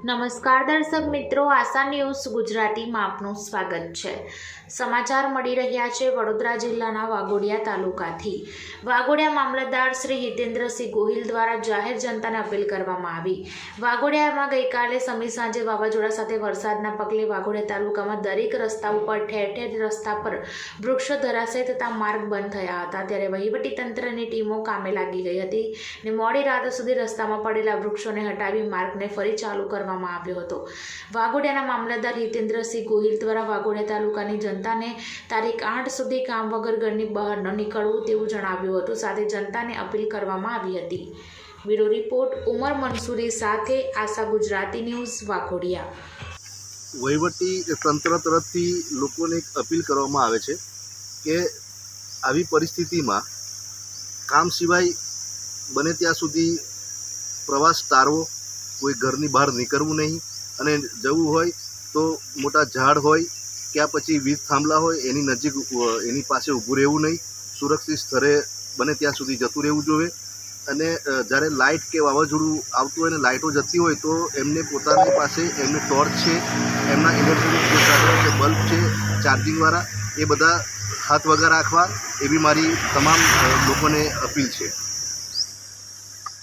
નમસ્કાર દર્શક મિત્રો, આશા ન્યૂઝ ગુજરાતીમાં આપનું સ્વાગત છે. સમાચાર મળી રહ્યા છે વડોદરા જિલ્લાના વાઘોડિયા તાલુકાથી. વાઘોડિયા મામલતદાર શ્રી હિતેન્દ્રસિંહ ગોહિલ દ્વારા જાહેર જનતાને અપીલ કરવામાં આવી. વાઘોડિયામાં ગઈકાલે સમી સાંજે વાવાઝોડા સાથે વરસાદના પગલે વાઘોડિયા તાલુકામાં દરેક રસ્તા ઉપર ઠેર ઠેર રસ્તા પર વૃક્ષો ધરાશય તથા માર્ગ બંધ થયા હતા. ત્યારે વહીવટીતંત્રની ટીમો કામે લાગી ગઈ હતી ને મોડી રાત સુધી રસ્તામાં પડેલા વૃક્ષોને હટાવી માર્ગને ફરી ચાલુ કરવામાં આવ્યો હતો. વાઘોડિયાના મામલતદાર હિતેન્દ્રસિંહ ગોહિલ દ્વારા વાઘોડિયા તાલુકાની જનતાને તારીખ આઠ સુધી કામ વગર ઘરની બહાર ન નીકળવું તેવું જણાવ્યું હતું. સાથે જનતાને અપીલ કરવામાં આવી હતી. બ્યુરો રિપોર્ટ, ઉમર મંસૂરી સાથે આશા ગુજરાતી ન્યૂઝ વાઘોડિયા વહીવટી તંત્ર તરફથી લોકોને એક અપીલ કરવામાં આવે છે કે આવી પરિસ્થિતિમાં કામ સિવાય બને ત્યાં સુધી પ્રવાસ ટાળવો. કોઈ ઘરની બહાર નીકળવું નહીં અને જવું હોય તો મોટા ઝાડ હોય, ક્યાં પછી વીજ થાંભલા હોય, એની નજીક એની પાસે ઊભું રહેવું નહીં. સુરક્ષિત સ્થળે બને ત્યાં સુધી જતું રહેવું જોઈએ. અને જ્યારે લાઇટ કે વાવાઝોડું આવતું હોય અને લાઇટો જતી હોય તો એમને પોતાની પાસે એમની ટોર્ચ છે, એમના ઇલેક્ટ્રોનિક છે, બલ્બ છે ચાર્જિંગવાળા એ બધા હાથ વગર રાખવા એવી મારી તમામ લોકોને અપીલ છે.